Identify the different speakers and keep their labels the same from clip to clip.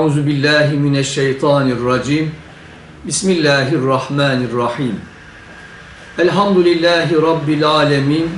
Speaker 1: Euzu billahi mineşşeytanirracim. Bismillahirrahmanirrahim. Elhamdülillahi rabbil alamin.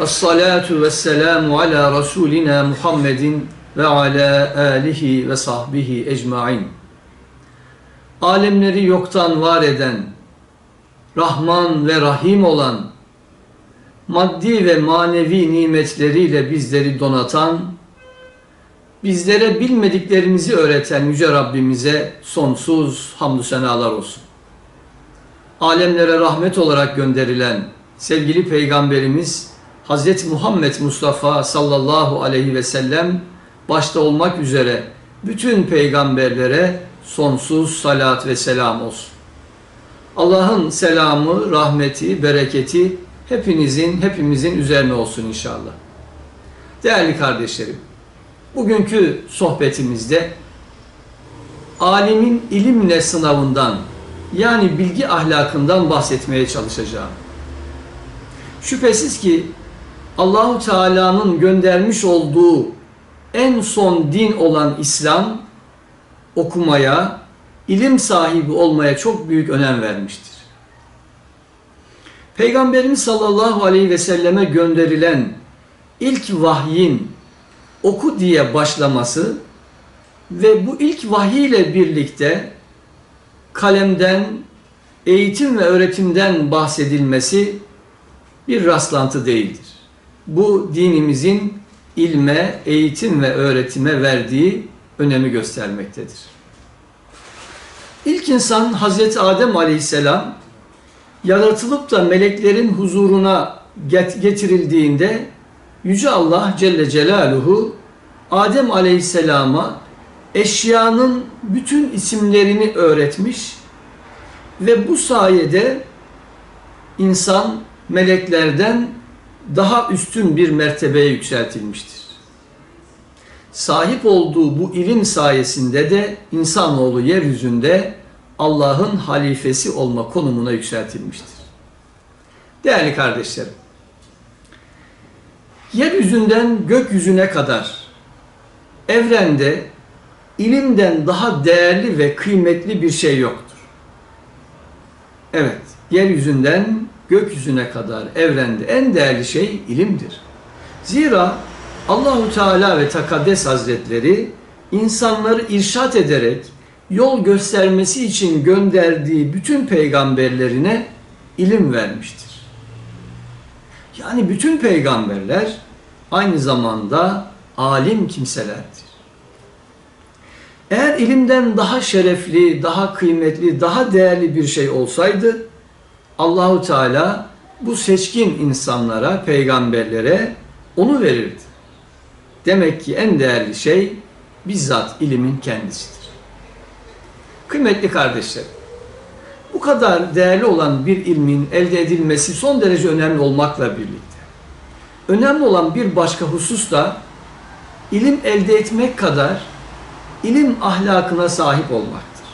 Speaker 1: Ves salatu vesselamu ala rasulina Muhammedin ve ala alihi ve sahbihi ecmaîn. Alemleri yoktan var eden, Rahman ve Rahim olan, maddi ve manevi nimetleriyle bizleri donatan, bizlere bilmediklerimizi öğreten Yüce Rabbimize sonsuz hamdü senalar olsun. Alemlere rahmet olarak gönderilen sevgili Peygamberimiz Hz. Muhammed Mustafa sallallahu aleyhi ve sellem başta olmak üzere bütün peygamberlere sonsuz salat ve selam olsun. Allah'ın selamı, rahmeti, bereketi hepinizin, hepimizin üzerine olsun inşallah. Değerli kardeşlerim, bugünkü sohbetimizde alimin ilimle sınavından yani bilgi ahlakından bahsetmeye çalışacağım. Şüphesiz ki Allahu Teala'nın göndermiş olduğu en son din olan İslam okumaya, ilim sahibi olmaya çok büyük önem vermiştir. Peygamberimiz sallallahu aleyhi ve selleme gönderilen ilk vahyin oku diye başlaması ve bu ilk vahiy ile birlikte kalemden, eğitim ve öğretimden bahsedilmesi bir rastlantı değildir. Bu dinimizin ilme, eğitim ve öğretime verdiği önemi göstermektedir. İlk insan Hazreti Adem Aleyhisselam yaratılıp da meleklerin huzuruna getirildiğinde Yüce Allah Celle Celaluhu Adem Aleyhisselam'a eşyanın bütün isimlerini öğretmiş ve bu sayede insan meleklerden daha üstün bir mertebeye yükseltilmiştir. Sahip olduğu bu ilim sayesinde de insanoğlu yeryüzünde Allah'ın halifesi olma konumuna yükseltilmiştir. Değerli kardeşlerim, yeryüzünden gökyüzüne kadar evrende ilimden daha değerli ve kıymetli bir şey yoktur. Evet, yeryüzünden gökyüzüne kadar evrende en değerli şey ilimdir. Zira Allahu Teala ve Takaddes Hazretleri insanları irşat ederek yol göstermesi için gönderdiği bütün peygamberlerine ilim vermiştir. Yani bütün peygamberler aynı zamanda alim kimselerdir. Eğer ilimden daha şerefli, daha kıymetli, daha değerli bir şey olsaydı Allahu Teala bu seçkin insanlara, peygamberlere onu verirdi. Demek ki en değerli şey bizzat ilimin kendisidir. Kıymetli kardeşlerim, bu kadar değerli olan bir ilmin elde edilmesi son derece önemli olmakla birlikte, önemli olan bir başka husus da ilim elde etmek kadar ilim ahlakına sahip olmaktır.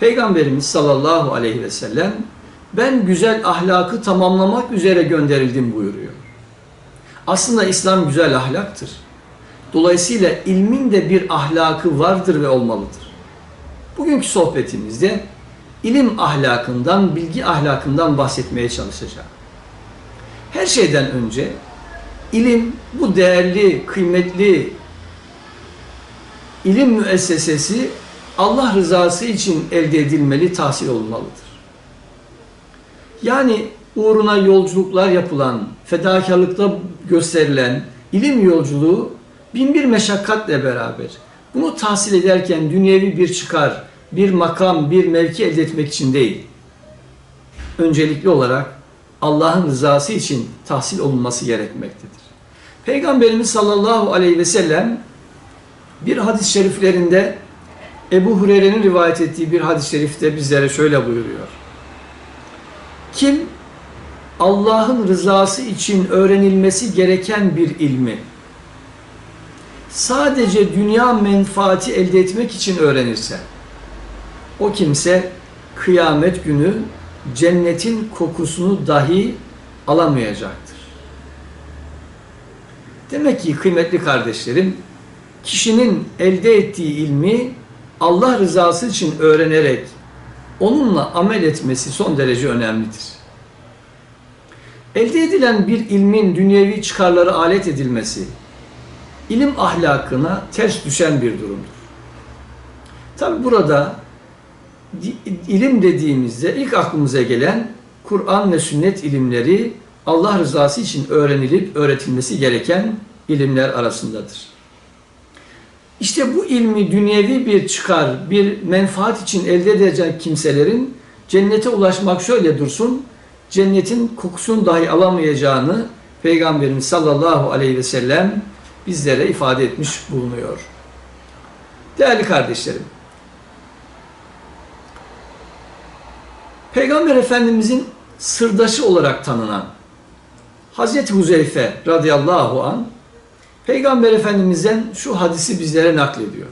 Speaker 1: Peygamberimiz sallallahu aleyhi ve sellem ben güzel ahlakı tamamlamak üzere gönderildim buyuruyor. Aslında İslam güzel ahlaktır. Dolayısıyla ilmin de bir ahlakı vardır ve olmalıdır. Bugünkü sohbetimizde ilim ahlakından, bilgi ahlakından bahsetmeye çalışacağım. Her şeyden önce ilim bu değerli, kıymetli ilim müessesesi Allah rızası için elde edilmeli, tahsil olmalıdır. Yani uğruna yolculuklar yapılan, fedakarlıkta gösterilen ilim yolculuğu binbir meşakkatle beraber bunu tahsil ederken dünyevi bir çıkar, bir makam, bir mevki elde etmek için değil. Öncelikli olarak Allah'ın rızası için tahsil olunması gerekmektedir. Peygamberimiz sallallahu aleyhi ve sellem bir hadis-i şeriflerinde Ebu Hureyre'nin rivayet ettiği bir hadis-i şerifte bizlere şöyle buyuruyor. Kim Allah'ın rızası için öğrenilmesi gereken bir ilmi sadece dünya menfaati elde etmek için öğrenirse o kimse kıyamet günü cennetin kokusunu dahi alamayacaktır. Demek ki kıymetli kardeşlerim kişinin elde ettiği ilmi Allah rızası için öğrenerek onunla amel etmesi son derece önemlidir. Elde edilen bir ilmin dünyevi çıkarları alet edilmesi, ilim ahlakına ters düşen bir durumdur. Tabi burada ilim dediğimizde ilk aklımıza gelen Kur'an ve sünnet ilimleri Allah rızası için öğrenilip öğretilmesi gereken ilimler arasındadır. İşte bu ilmi dünyevi bir çıkar, bir menfaat için elde edecek kimselerin cennete ulaşmak şöyle dursun, cennetin kokusunu dahi alamayacağını Peygamberimiz sallallahu aleyhi ve sellem bizlere ifade etmiş bulunuyor. Değerli kardeşlerim, Peygamber Efendimizin sırdaşı olarak tanınan Hazreti Huzeyfe radıyallahu an Peygamber Efendimiz'den şu hadisi bizlere naklediyor.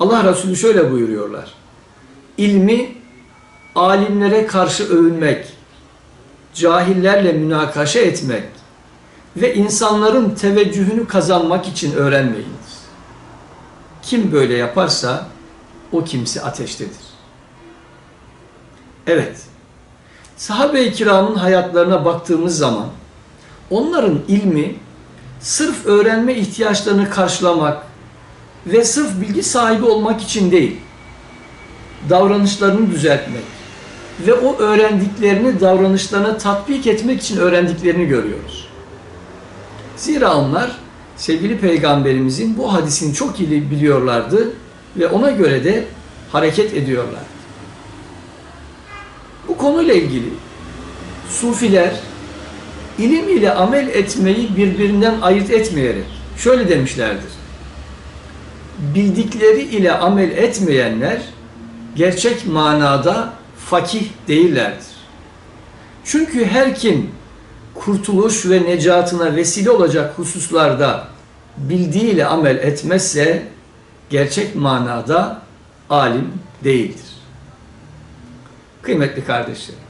Speaker 1: Allah Resulü şöyle buyuruyorlar. İlmi alimlere karşı övünmek, cahillerle münakaşa etmek ve insanların teveccühünü kazanmak için öğrenmeyiniz. Kim böyle yaparsa o kimse ateştedir. Evet, sahabe-i kiramın hayatlarına baktığımız zaman onların ilmi sırf öğrenme ihtiyaçlarını karşılamak ve sırf bilgi sahibi olmak için değil, davranışlarını düzeltmek ve o öğrendiklerini davranışlarına tatbik etmek için öğrendiklerini görüyoruz. Zira onlar sevgili peygamberimizin bu hadisini çok iyi biliyorlardı ve ona göre de hareket ediyorlar. Bu konuyla ilgili sufiler ilim ile amel etmeyi birbirinden ayırt etmeyerek şöyle demişlerdir. Bildikleri ile amel etmeyenler gerçek manada fakih değillerdir. Çünkü her kim kurtuluş ve necatına vesile olacak hususlarda bildiğiyle amel etmezse gerçek manada alim değildir. Kıymetli kardeşlerim,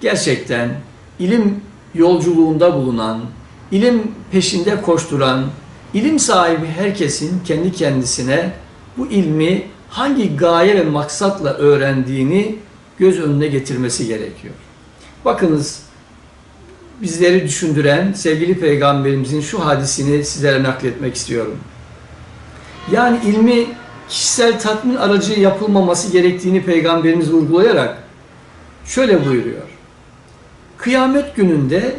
Speaker 1: gerçekten ilim yolculuğunda bulunan, ilim peşinde koşturan, ilim sahibi herkesin kendi kendisine bu ilmi hangi gaye ve maksatla öğrendiğini göz önüne getirmesi gerekiyor. Bakınız bizleri düşündüren sevgili peygamberimizin şu hadisini sizlere nakletmek istiyorum. Yani ilmi kişisel tatmin aracı yapılmaması gerektiğini peygamberimiz vurgulayarak şöyle buyuruyor. Kıyamet gününde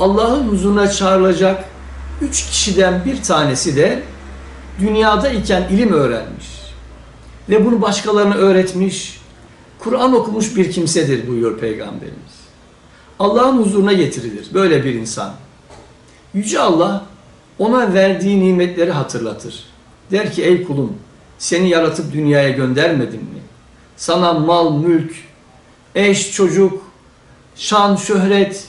Speaker 1: Allah'ın huzuruna çağrılacak üç kişiden bir tanesi de dünyada iken ilim öğrenmiş ve bunu başkalarına öğretmiş, Kur'an okumuş bir kimsedir buyuruyor Peygamberimiz. Allah'ın huzuruna getirilir böyle bir insan. Yüce Allah ona verdiği nimetleri hatırlatır. Der ki ey kulum seni yaratıp dünyaya göndermedim mi? Sana mal, mülk, eş, çocuk, şan, şöhret,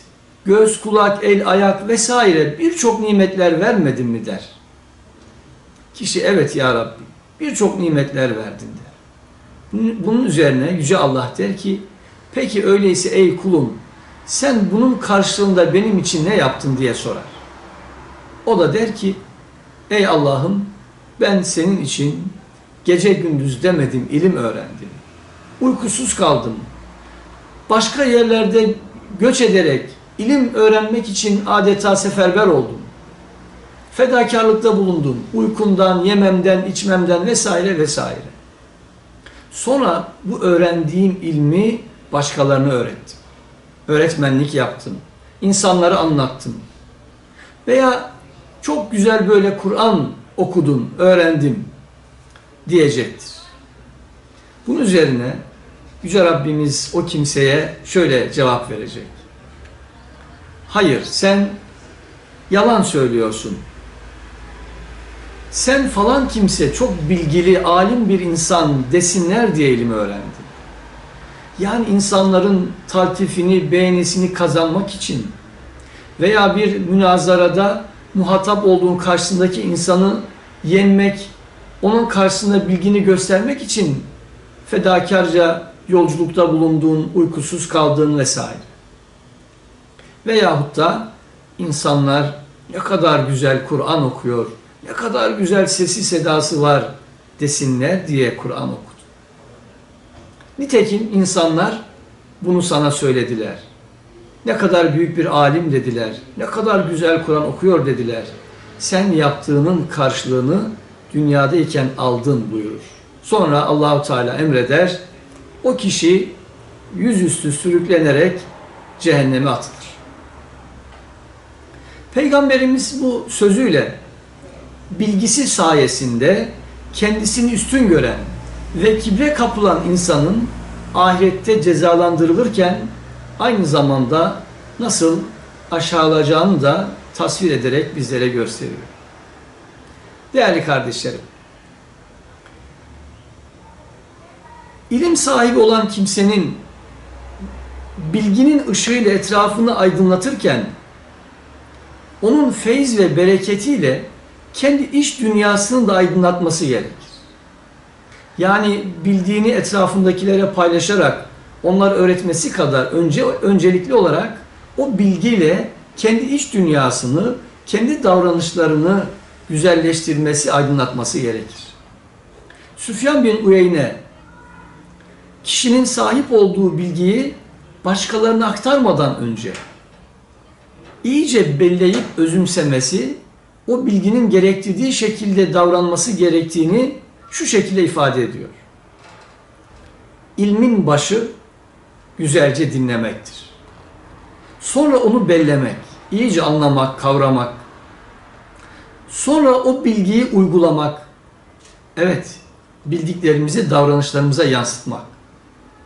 Speaker 1: göz, kulak, el, ayak vesaire birçok nimetler vermedim mi der. Kişi evet ya Rabbi birçok nimetler verdin der. Bunun üzerine Yüce Allah der ki peki öyleyse ey kulum sen bunun karşılığında benim için ne yaptın diye sorar. O da der ki ey Allah'ım ben senin için gece gündüz demedim ilim öğrendim. Uykusuz kaldım. Başka yerlerde göç ederek ilim öğrenmek için adeta seferber oldum. Fedakarlıkta bulundum. Uykumdan, yememden, içmemden vesaire vesaire. Sonra bu öğrendiğim ilmi başkalarına öğrettim. Öğretmenlik yaptım. İnsanlara anlattım. Veya çok güzel böyle Kur'an okudum, öğrendim diyecektir. Bunun üzerine Yüce Rabbimiz o kimseye şöyle cevap verecek. Hayır sen yalan söylüyorsun. Sen falan kimse çok bilgili, alim bir insan desinler diye ilmi öğrendin. Yani insanların taltifini, beğenisini kazanmak için veya bir münazarada muhatap olduğun karşısındaki insanı yenmek, onun karşısında bilgini göstermek için fedakarca yolculukta bulunduğun, uykusuz kaldığın vesaire. Veyahut da insanlar ne kadar güzel Kur'an okuyor, ne kadar güzel sesi sedası var desinler diye Kur'an okudu. Nitekim insanlar bunu sana söylediler. Ne kadar büyük bir alim dediler. Ne kadar güzel Kur'an okuyor dediler. Sen yaptığının karşılığını dünyadayken aldın buyurur. Sonra Allahu Teala emreder. O kişi yüzüstü sürüklenerek cehenneme atılır. Peygamberimiz bu sözüyle bilgisi sayesinde kendisini üstün gören ve kibre kapılan insanın ahirette cezalandırılırken aynı zamanda nasıl aşağılacağını da tasvir ederek bizlere gösteriyor. Değerli kardeşlerim, ilim sahibi olan kimsenin bilginin ışığıyla etrafını aydınlatırken onun feyiz ve bereketiyle kendi iç dünyasını da aydınlatması gerekir. Yani bildiğini etrafındakilere paylaşarak onlar öğretmesi kadar önce öncelikli olarak o bilgiyle kendi iç dünyasını, kendi davranışlarını güzelleştirmesi, aydınlatması gerekir. Süfyan bin Uyeyne kişinin sahip olduğu bilgiyi başkalarına aktarmadan önce iyice belleyip özümsemesi, o bilginin gerektirdiği şekilde davranması gerektiğini şu şekilde ifade ediyor. İlmin başı güzelce dinlemektir. Sonra onu bellemek, iyice anlamak, kavramak. Sonra o bilgiyi uygulamak. Evet, bildiklerimizi davranışlarımıza yansıtmak.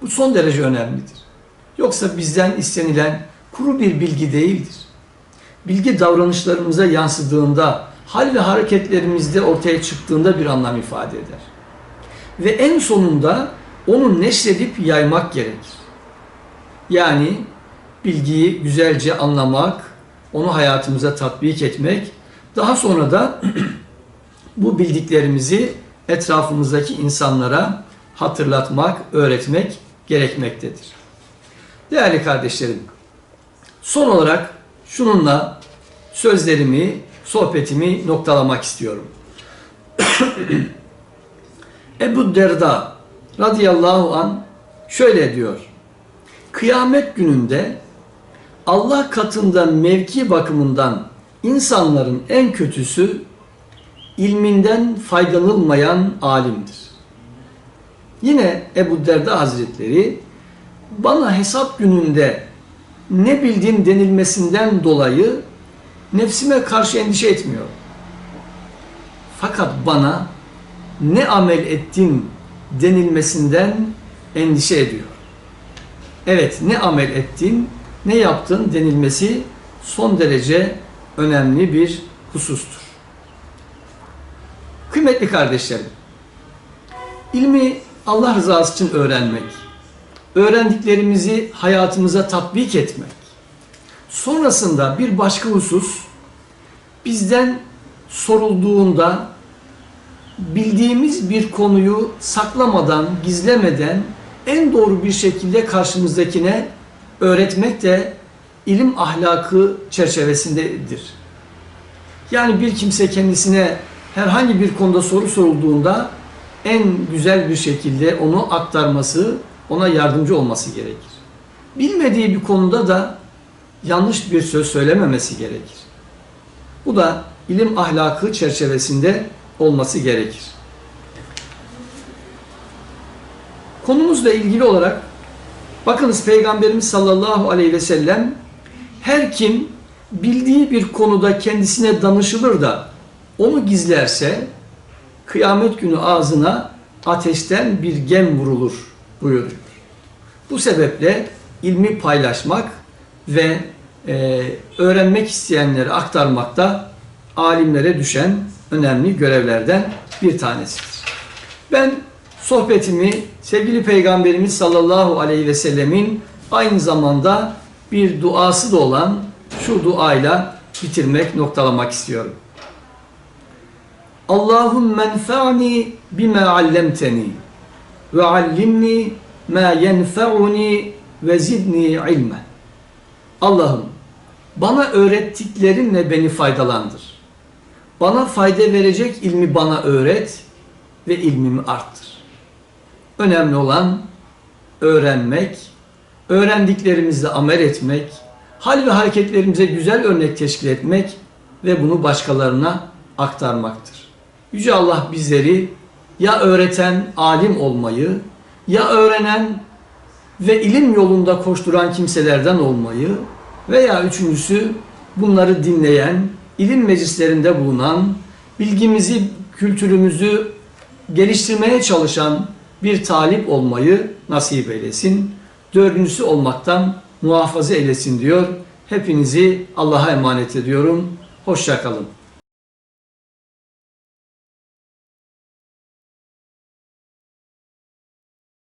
Speaker 1: Bu son derece önemlidir. Yoksa bizden istenilen kuru bir bilgi değildir. Bilgi davranışlarımıza yansıdığında, hal ve hareketlerimizde ortaya çıktığında bir anlam ifade eder. Ve en sonunda onu neşredip yaymak gerekir. Yani bilgiyi güzelce anlamak, onu hayatımıza tatbik etmek, daha sonra da bu bildiklerimizi etrafımızdaki insanlara hatırlatmak, öğretmek gerekmektedir. Değerli kardeşlerim, son olarak şununla sözlerimi, sohbetimi noktalamak istiyorum. Ebu Derda radıyallahu an şöyle diyor. Kıyamet gününde Allah katında mevki bakımından insanların en kötüsü ilminden faydalanılmayan alimdir. Yine Ebu Derda Hazretleri bana hesap gününde ne bildiğim denilmesinden dolayı nefsime karşı endişe etmiyor. Fakat bana ne amel ettin denilmesinden endişe ediyor. Evet ne amel ettin, ne yaptın denilmesi son derece önemli bir husustur. Kıymetli kardeşlerim, ilmi Allah rızası için öğrenmek, öğrendiklerimizi hayatımıza tatbik etmek, sonrasında bir başka husus, bizden sorulduğunda bildiğimiz bir konuyu saklamadan, gizlemeden en doğru bir şekilde karşımızdakine öğretmek de ilim ahlakı çerçevesindedir. Yani bir kimse kendisine herhangi bir konuda soru sorulduğunda en güzel bir şekilde onu aktarması, ona yardımcı olması gerekir. Bilmediği bir konuda da yanlış bir söz söylememesi gerekir. Bu da ilim ahlakı çerçevesinde olması gerekir. Konumuzla ilgili olarak bakınız Peygamberimiz sallallahu aleyhi ve sellem her kim bildiği bir konuda kendisine danışılır da onu gizlerse kıyamet günü ağzına ateşten bir gem vurulur buyuruyor. Bu sebeple ilmi paylaşmak ve e, öğrenmek isteyenleri aktarmakta alimlere düşen önemli görevlerden bir tanesidir. Ben sohbetimi sevgili Peygamberimiz sallallahu aleyhi ve sellemin aynı zamanda bir duası da olan şu duayla bitirmek, noktalamak istiyorum. Allahümme enfa'ni bima allemteni ve allimni ma yenfe'uni ve zidni ilme. Allah'ım bana öğrettiklerinle beni faydalandır. Bana fayda verecek ilmi bana öğret ve ilmimi arttır. Önemli olan öğrenmek, öğrendiklerimizle amel etmek, hal ve hareketlerimize güzel örnek teşkil etmek ve bunu başkalarına aktarmaktır. Yüce Allah bizleri ya öğreten alim olmayı, ya öğrenen ve ilim yolunda koşturan kimselerden olmayı veya üçüncüsü bunları dinleyen, ilim meclislerinde bulunan, bilgimizi, kültürümüzü geliştirmeye çalışan bir talip olmayı nasip eylesin. Dördüncüsü olmaktan muhafaza eylesin diyor. Hepinizi Allah'a emanet ediyorum. Hoşça kalın.